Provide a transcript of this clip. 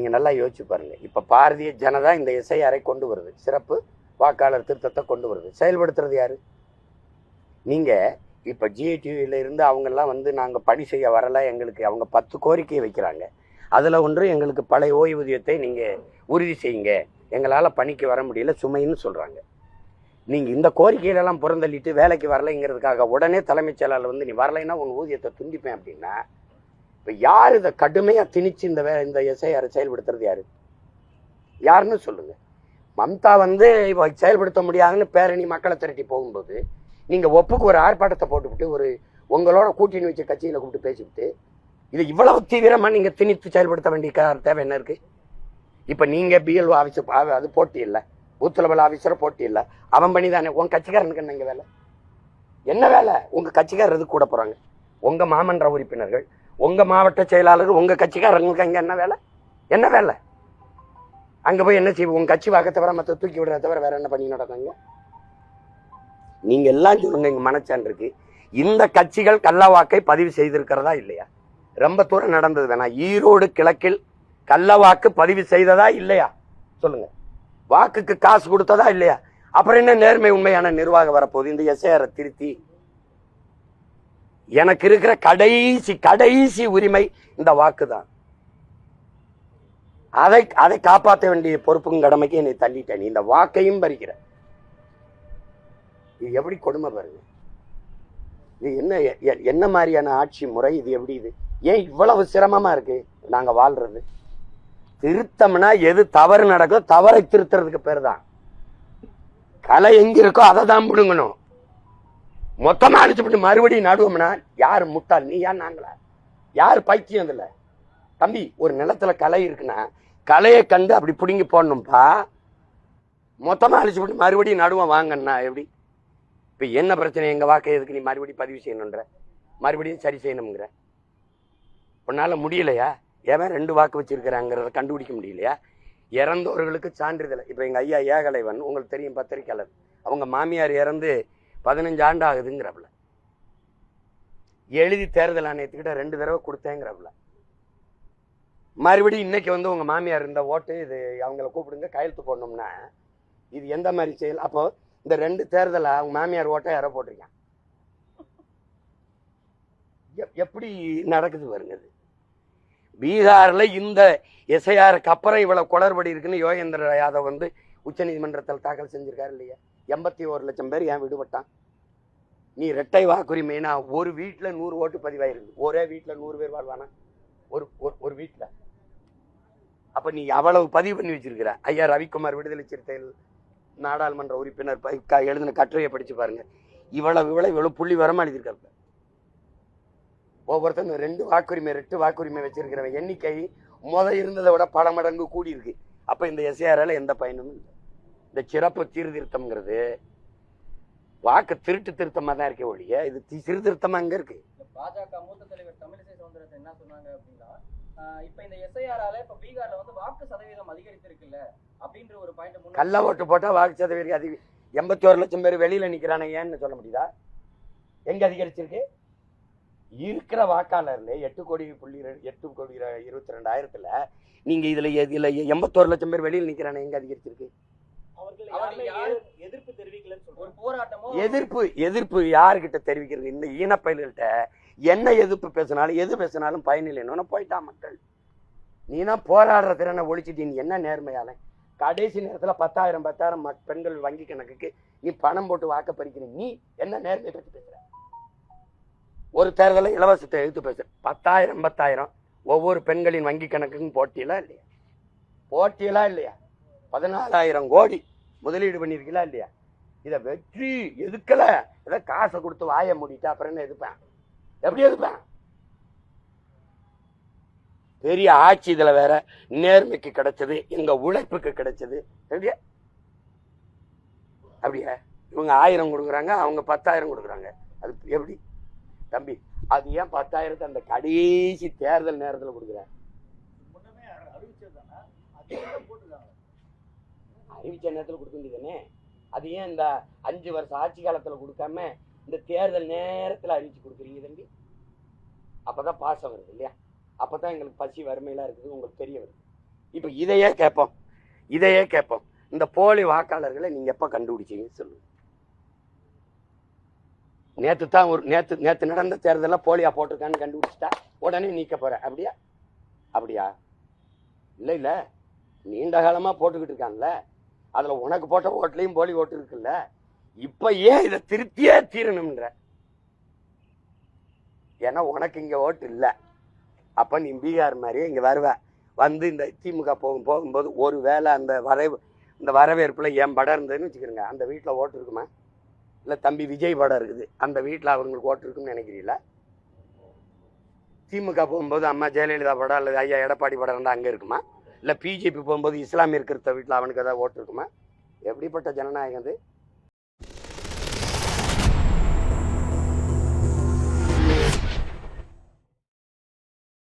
நீங்கள் நல்லா யோசிச்சு பாருங்கள் இப்போ பாரதிய ஜனதா இந்த எஸ்ஐஆரை கொண்டு வருது. சிறப்பு வாக்காளர் திருத்தத்தை கொண்டு வருது. செயல்படுத்துறது யார்? நீங்கள் இப்போ ஜிஏடிவியில் இருந்து அவங்கெல்லாம் வந்து நாங்கள் பணி செய்ய வரல எங்களுக்கு அவங்க பத்து கோரிக்கையை வைக்கிறாங்க. அதில் ஒன்று எங்களுக்கு பழைய ஓய்வூதியத்தை நீங்கள் உறுதி செய்யுங்க. எங்களால் பணிக்கு வர முடியல சுமைன்னு சொல்கிறாங்க நீங்கள் இந்த கோரிக்கையிலெல்லாம் புறந்தள்ளிட்டு வேலைக்கு வரலைங்கிறதுக்காக உடனே தலைமைச் செயலாளர் வந்து நீ வரலைன்னா உன் ஊதியத்தை துண்டிப்பேன் அப்படின்னா இப்போ யார் இதை கடுமையாக திணிச்சு இந்த வே இந்த எஸ்ஐஆர் செயல்படுத்துறது யார்? யாருன்னு சொல்லுங்க. மம்தா வந்து இப்போ செயல்படுத்த முடியாதுன்னு பேரணி மக்களை திரட்டி போகும்போது நீங்கள் ஒப்புக்கு ஒரு ஆர்ப்பாட்டத்தை போட்டுவிட்டு ஒரு உங்களோட கூட்டணி வச்ச கட்சியில் கூப்பிட்டு பேசிவிட்டு இது இவ்வளவு தீவிரமாக நீங்கள் திணித்து செயல்படுத்த வேண்டிய தேவை என்ன இருக்கு? இப்போ நீங்கள் பிஎல்ஓ ஆஃபீஸர் அது போட்டி இல்லை. பூத் லெவல் போட்டி இல்லை. அவன் பண்ணி தானே உன் கட்சிக்காரனுக்கு என்ன வேலை? என்ன வேலை? உங்கள் கட்சிக்காரர் இது கூட போகிறாங்க உங்கள் மாமன்ற உறுப்பினர்கள் உங்க மாவட்ட செயலாளர் உங்க கட்சிக்காரங்களுக்கு அங்க என்ன வேலை? என்ன வேலை? அங்க போய் என்ன செய்வோம் உங்க கட்சி வாக்க தவிர மற்ற தூக்கி விடுறத தவிர வேற என்ன பண்ணி நடந்தாங்க நீங்க எல்லாம் சொல்லுங்க இங்க மனச்சான் இருக்கு. இந்த கட்சிகள் கள்ளவாக்கை பதிவு செய்திருக்கிறதா இல்லையா? ரொம்ப தூரம் நடந்தது வேணா. ஈரோடு கிழக்கில் கள்ளவாக்கு பதிவு செய்ததா இல்லையா? சொல்லுங்க. வாக்குக்கு காசு கொடுத்ததா இல்லையா? அப்புறம் என்ன நேர்மை உண்மையான நிர்வாகம் வரப்போகுது? இந்த எஸ்ஐஆரை திருத்தி எனக்கு இருக்கிற கடைசி கடைசி உரிமை இந்த வாக்கு தான் அதை அதை காப்பாற்ற வேண்டிய பொறுப்பும் கடமைக்கு என்னை தள்ளிட்டேன் நீ. இந்த வாக்கையும் பறிக்கிற. இது எப்படி கொடுமை பாருங்க. இது என்ன எ- எ- என்ன மாதிரியான ஆட்சி முறை? இது எப்படி இது? ஏன் இவ்வளவு சிரமமா இருக்கு? நாங்க வாழ்றது. திருத்தம்னா எது தவறு நடக்குதோ தவறை திருத்துறதுக்கு பேர் தான் கலை எங்க இருக்கோ அதை தான் பிடுங்கணும். மொத்தமா விட்டு மறுபடியும் நடுவோம்னா யார் முட்டாள்? நீ யார்? நாங்களா? யார் பைத்தியம் இதுல? தம்பி ஒரு நிலத்துல கலை இருக்குன்னா கலையை கண்டு அப்படி பிடுங்கி போடணும்ப்பா மொத்தமா அழிச்சு விட்டு மறுபடியும் நடுவோம் வாங்கண்ணா எப்படி? இப்ப என்ன பிரச்சனை? எங்க வாக்கை எதுக்கு நீ மறுபடியும் பதிவு செய்யணுன்ற? மறுபடியும் சரி செய்யணுங்கிற உன்னால முடியலையா? ஏன் ரெண்டு வாக்கு வச்சிருக்கிறாங்கிறத கண்டுபிடிக்க முடியலையா? இறந்தவர்களுக்கு சான்றிதழ். இப்போ எங்கள் ஐயா ஏகலைவன் உங்களுக்கு தெரியும் பத்திரிக்கையாளர் அவங்க மாமியார் இறந்து பதினஞ்சு ஆண்டு ஆகுதுங்கிறப்பல எழுதி தேர்தல் ஆணையத்துக்கிட்ட ரெண்டு தடவை கொடுத்தேங்கிறப்பல மறுபடியும் இன்னைக்கு வந்து உங்கள் மாமியார் இருந்த ஓட்டு இது அவங்கள கூப்பிடுங்க கையெழுத்து போடணும்னா இது எந்த மாதிரி செயல்? அப்போ இந்த ரெண்டு தேர்தலை அவங்க மாமியார் ஓட்டை யாரோ போட்டிருக்கான் எப்- எப்படி நடக்குது பாருங்க இது. பீகாரில் இந்த எஸ்ஐஆருக்கு அப்புறம் இவ்வளோ குளறுபடி இருக்குன்னு யோகேந்திர யாதவ் வந்து உச்சநீதிமன்றத்தில் தாக்கல் செஞ்சிருக்காரு இல்லையா? எண்பத்தி ஒரு லட்சம் பேர் ஏன் விடுபட்டான் நீ ரெட்டை வாக்குரிமைனா ஒரு வீட்டில் நூறு ஓட்டு பதிவாயிருக்கு. ஒரே வீட்டில் நூறு பேர் வாழ்வானா? ஒரு ஒரு- ஒரு வீட்டுல நீ அவ்வளவு பதிவு பண்ணி வச்சிருக்கிற. ஐயா ரவிக்குமார் விடுதலை சிறுத்தைகள் நாடாளுமன்ற உறுப்பினர் க- எழுதின கட்டுரையை படித்து பாருங்க. இவ்வளவு இவ்வளவு இவ்வளவு புள்ளி வரமா எழுதியிருக்காங்க ஒவ்வொருத்தரும் ரெண்டு வாக்குரிமை ரெட்டு வாக்குரிமை வச்சிருக்கிறவன். எண்ணிக்கை முத இருந்ததை விட பல மடங்கு கூடி இருக்கு இந்த எஸ்ஏஆரால எந்த பயனும் இல்லை. இந்த சிறப்பு சீர்திருத்தம்ங்கிறது வாக்கு திருட்டு திருத்தமா தான் இருக்கே ஒழிய இது தி- சீர்திருத்தமா அங்க இருக்கு. பாஜக மூத்த தலைவர் தமிழிசை சவுந்தரராஜன் என்ன சொன்னாங்க அப்படின்னா இப்ப இந்த எஸ்ஐஆரால இப்ப பீகார்ல வந்து வாக்கு சதவீதம் அதிகரித்திருக்குல்ல அப்படின்ற ஒரு பாயிண்ட் கள்ள ஓட்டு போட்டா வாக்கு சதவீதம் அதிக எண்பத்தி ஒரு லட்சம் பேர் வெளியில நிக்கிறானே ஏன்னு சொல்ல முடியுதா? எங்க அதிகரிச்சிருக்கு? இருக்கிற வாக்காளர்ல எட்டு கோடி புள்ளி எட்டு கோடி இருபத்தி ரெண்டாயிரத்துல நீங்க இதுல இதுல எண்பத்தோரு லட்சம் பேர் வெளியில நிக்கிறானே எங்க அதிகரிச்சிருக்கு? எதிர்ப்பு தெரிவிக்கலன்னு ஒரு சொல்றாங்க போராட்டமோ? எதிர்ப்பு எதிர்ப்பு யாருக்கிட்ட தெரிவிக்கிறது? இந்த ஈனப்பயில்கிட்ட என்ன எதிர்ப்பு பேசினாலும் எது பேசினாலும் பயனில்லைன்னு போயிட்டான் மக்கள். நீனா போராடுற திறனை ஒழிச்சிட்டு நீ என்ன நேர்மையால கடைசி நேரத்துல பத்தாயிரம் பத்தாயிரம் பெண்கள் வங்கி கணக்குக்கு நீ பணம் போட்டு வாக்க பறிக்கிற நீ என்ன நேர்மை பற்றி பேசுற? ஒரு தேர்தலை இலவசத்தை எழுத்து பேசுற. பத்தாயிரம் பத்தாயிரம் ஒவ்வொரு பெண்களின் வங்கி கணக்குக்கும் போட்டியலா இல்லையா? போட்டியலா இல்லையா? பதினாலாயிரம் கோடி முதலீடு பண்ணியிருக்கீங்களா இல்லையா? இதை வெற்றி எதுக்கல? ஏதோ காசை கொடுத்து வாயை மூடிட்டு அப்புறம் என்ன எதுப்பேன் எப்படி எதுப்பேன் பெரிய ஆட்சி இதில் வேற நேர்மைக்கு கிடைச்சது எங்க உழைப்புக்கு கிடைச்சது. எப்படியா அப்படியா? இவங்க ஆயிரம் கொடுக்குறாங்க அவங்க பத்தாயிரம் கொடுக்குறாங்க. அது எப்படி? தம்பி அது ஏன் பத்தாயிரத்தை அந்த கடைசி தேர்தல் நேரத்தில் கொடுக்குறேன் அறிவிச்ச நேரத்தில் கொடுக்க வேண்டியதானே அது ஏன் இந்த அஞ்சு வருஷம் ஆட்சி காலத்தில் கொடுக்காம இந்த தேர்தல் நேரத்தில் அறிவிச்சு கொடுக்குறீங்க தம்பி? அப்போ தான் பாசம் வருது இல்லையா? அப்போ தான் எங்களுக்கு பசி வறுமையெல்லாம் இருக்குது. உங்களுக்கு தெரிய வருது. இப்போ இதையே கேட்போம். இதையே கேட்போம். இந்த போலி வாக்காளர்களை நீங்கள் எப்போ கண்டுபிடிச்சீங்கன்னு சொல்லுங்க. நேற்று தான் ஒரு நேற்று நேற்று நடந்த தேர்தலில் போலியாக போட்டிருக்கான்னு கண்டுபிடிச்சிட்டா உடனே நீக்க போகிறேன் அப்படியா? அப்படியா? இல்லை இல்லை. நீண்ட காலமாக போட்டுக்கிட்டு இருக்கான்ல. அதில் உனக்கு போட்ட ஓட்டுலையும் போலி ஓட்டு இருக்குல்ல? இப்போ ஏன் இதை திருப்தியே தீரணும்ன்ற? ஏன்னா உனக்கு இங்கே ஓட்டு இல்லை. அப்போ நீ பீகார் மாதிரியே இங்கே வருவ. வந்து இந்த திமுக போகும் போகும்போது ஒரு வேளை அந்த வரவு இந்த வரவேற்பில் என் படம் இருந்ததுன்னு வச்சுக்கிறோங்க. அந்த வீட்டில் ஓட்டு இருக்குமா? இல்லை தம்பி விஜய் படம் இருக்குது. அந்த வீட்டில் அவங்களுக்கு ஓட்டு இருக்குன்னு நினைக்கிறீங்களா? திமுக போகும்போது அம்மா ஜெயலலிதா படம் அல்லது ஐயா எடப்பாடி படம் இருந்தால் அங்கே இருக்குமா? இல்லை பிஜேபி போகும்போது இஸ்லாமிய இருக்கிற வீட்டில் அவனுக்கு ஏதாவது ஓட்டு இருக்குமா? எப்படிப்பட்ட ஜனநாயகம் அது